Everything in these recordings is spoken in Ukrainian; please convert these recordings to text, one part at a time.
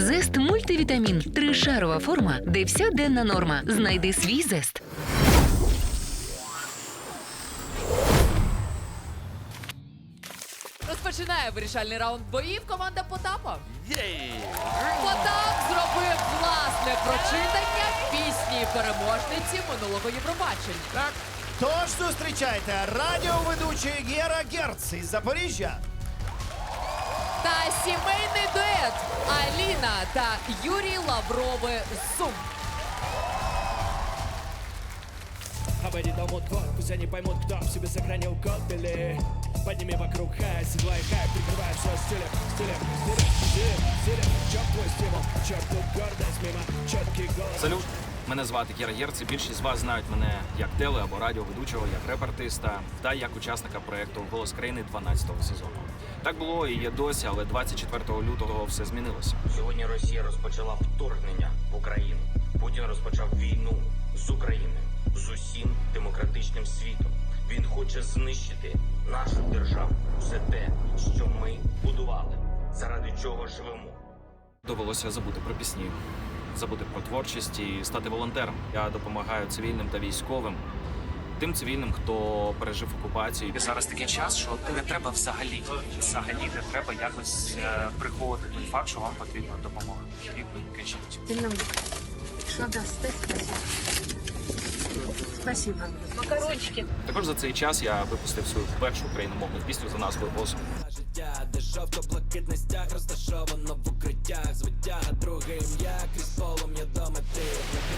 Зест мультивітамін. Тришарова форма, де вся денна норма. Знайди свій зест. Розпочинає вирішальний раунд боїв команда Потапа. Потап зробив власне прочитання пісні переможниці минулого Євробачення. Так. Тож зустрічайте радіоведучий Гера Герц із Запоріжжя. Та сімейний дует Аліна та Юрій Лаврови з Сум. Обойди дом код, пусть они поймут, кто в себе сохранил код или Подними вокруг хай, седлай хай, прикрывай все стилем, стилем, стилем, стилем, стилем Чёрт твой стимул, черт тут гордость мимо, четкий голос Салют, Мене звати Кіра Герц, Більшість з вас знають мене як теле або радіоведучого, як реп-артиста та як учасника проекту Голос країни 12-го сезону. Так було і є досі, але 24 лютого все змінилося. Сьогодні Росія розпочала вторгнення в Україну. Путін розпочав війну з України, з усім демократичним світом. Він хоче знищити нашу державу, все те, що ми будували, заради чого живемо. Довелося забути про пісні, забути про творчість і стати волонтером. Я допомагаю цивільним та військовим, тим цивільним, хто пережив окупацію. Зараз такий час, що не треба взагалі, взагалі не треба якось е, приховувати той факт, що вам потрібна допомога. І ви кажіть. Ты нам що дасте? Спасибо. Макарончики. Також за цей час я випустив свою першу україномовну пісню за назвою «Осом». життя, де жовто-блакитний стяг розташовано в укриттях Звиття, друге ім'я, крізь полум'я до мети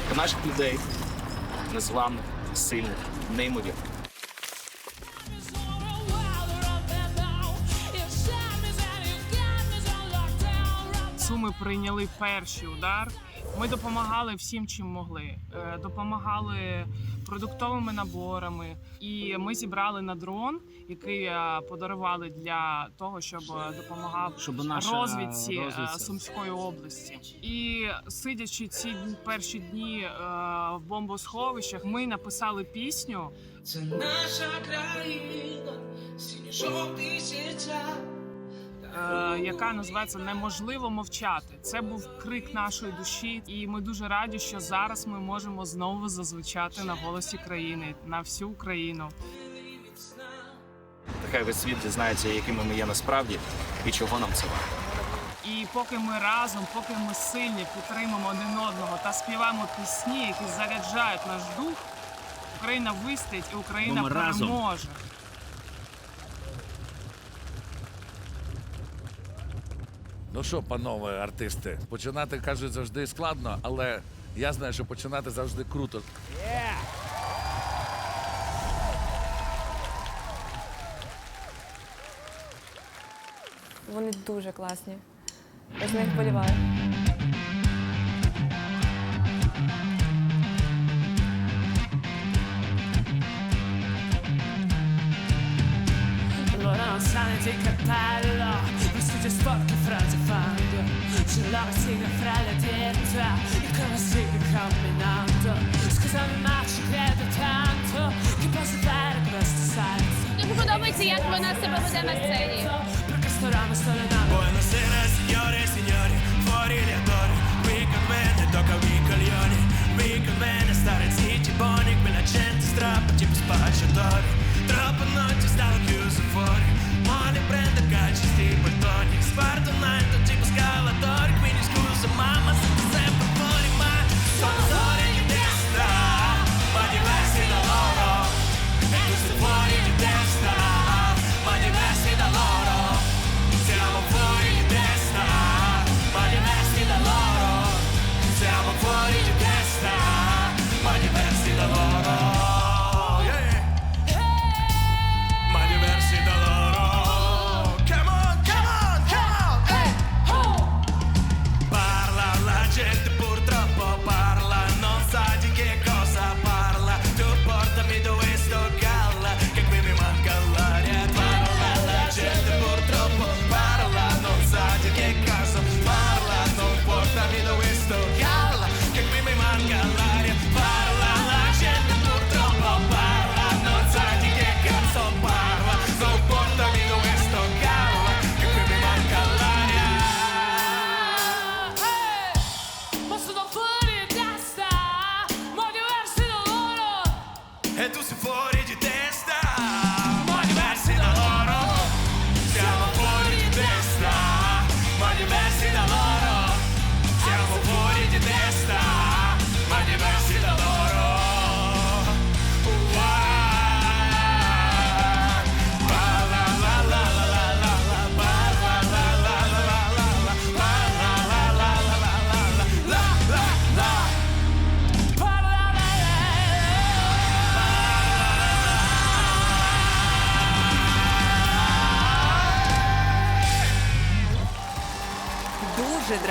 Для наших людей незламних, сильних, неймовірних. Суми прийняли перший удар. Ми допомагали всім, чим могли. Е, Допомагали продуктовими наборами, і ми зібрали на дрон, який е, подарували для того, щоб е, допомагав Щоб наша розвідці е, розвідця- Сумської області. І сидячи ці перші дні в бомбосховищах, ми написали пісню. Це наша країна, синьо-жовтий серця е, яка називається Неможливо мовчати. Це був крик нашої душі, і ми дуже раді, що зараз ми можемо знову зазвучати на голосі країни на всю Україну. Нехай весь світ дізнається, якими ми є насправді і чого нам це варто. І поки ми разом, поки ми сильні підтримуємо один одного та співаємо пісні, які заряджають наш дух, Україна вистоїть і Україна Бо ми разом. переможе. Ну що, панове артисти, починати кажуть завжди складно, але я знаю, що починати завжди круто. Вони дуже класні. Я з них вболіваю. Allora non sa né di cappello Vestiti sporchi frasifando E come stai camminando Scusami ma ci credo tanto Che posso fare questo salto Мені подобається, як вона себе веде на сцені. Perché sto ramo sto allenando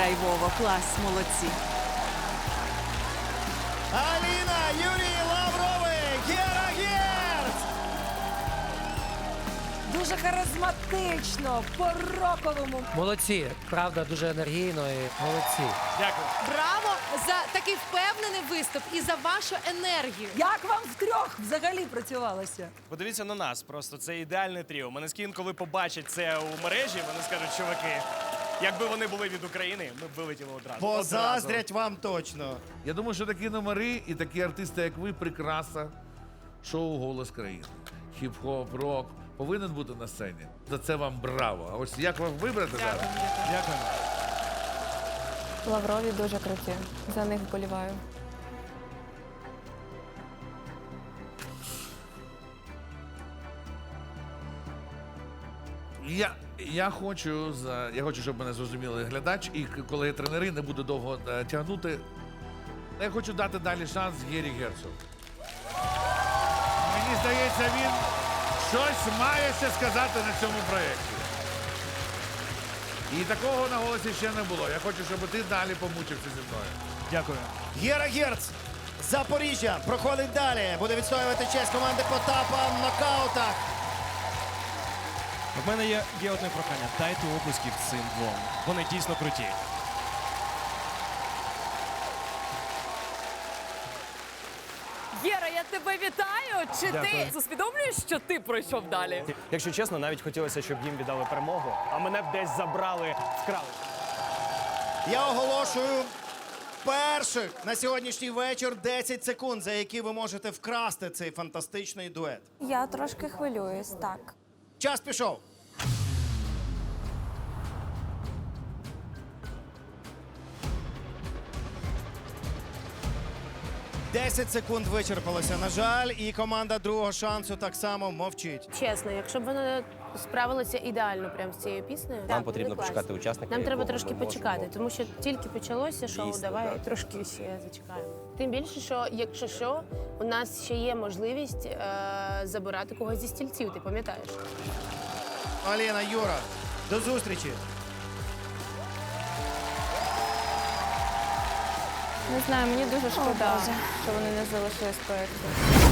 Чудово, клас, молодці. Аліна, Юрій Лаврови, Гера Герц! Дуже харизматично, по-роковому. Молодці, правда, дуже енергійно і молодці. Дякую. Браво за такий впевнений виступ і за вашу енергію. Як вам втрьох взагалі працювалося? Подивіться на нас, просто це ідеальне тріо. Мене Менескін, коли побачать це у мережі, вони скажуть, чуваки, якби вони були від України, ми б вилетіли одразу. Позаздрять вам точно. Я думаю, що такі номери і такі артисти, як ви, прикраса шоу Голос країни. Хіп-хоп, рок повинен бути на сцені. За це вам браво. А ось як вам вибрати зараз? Дякую. Лаврові дуже круті. За них вболіваю. Я, я хочу за я хочу, щоб мене зрозуміли глядач і к- колеги-тренери не буду довго е, тягнути. Я хочу дати далі шанс Гері Герцу. Мені здається, він щось має ще сказати на цьому проєкті. І такого на голосі ще не було. Я хочу, щоб ти далі помучився зі мною. Дякую. Гера Герц, Запоріжжя, проходить далі. Буде відстоювати честь команди Потапа в нокаутах. В мене є, є одне прохання. Дайте оплесків цим двом. Вони дійсно круті. Єра, я тебе вітаю. Чи ти усвідомлюєш, що ти пройшов далі? Якщо чесно, навіть хотілося, щоб їм віддали перемогу, а мене б десь забрали, вкрали. Я оголошую перших на сьогоднішній вечір 10 секунд, за які ви можете вкрасти цей фантастичний дует. Я трошки хвилююсь, так. Час пішов. Десять секунд вичерпалося, на жаль, і команда другого шансу так само мовчить. Чесно, якщо б вони справилися ідеально прямо з цією піснею, нам потрібно почекати учасника. Нам треба трошки почекати, тому що тільки почалося шоу. давай трошки ще зачекаємо. Тим більше, що якщо що, у нас ще є можливість е- забирати когось зі стільців. Ти пам'ятаєш? Аліна, Юра, до зустрічі. Не знаю, мені дуже шкода, що вони не залишились проєкту.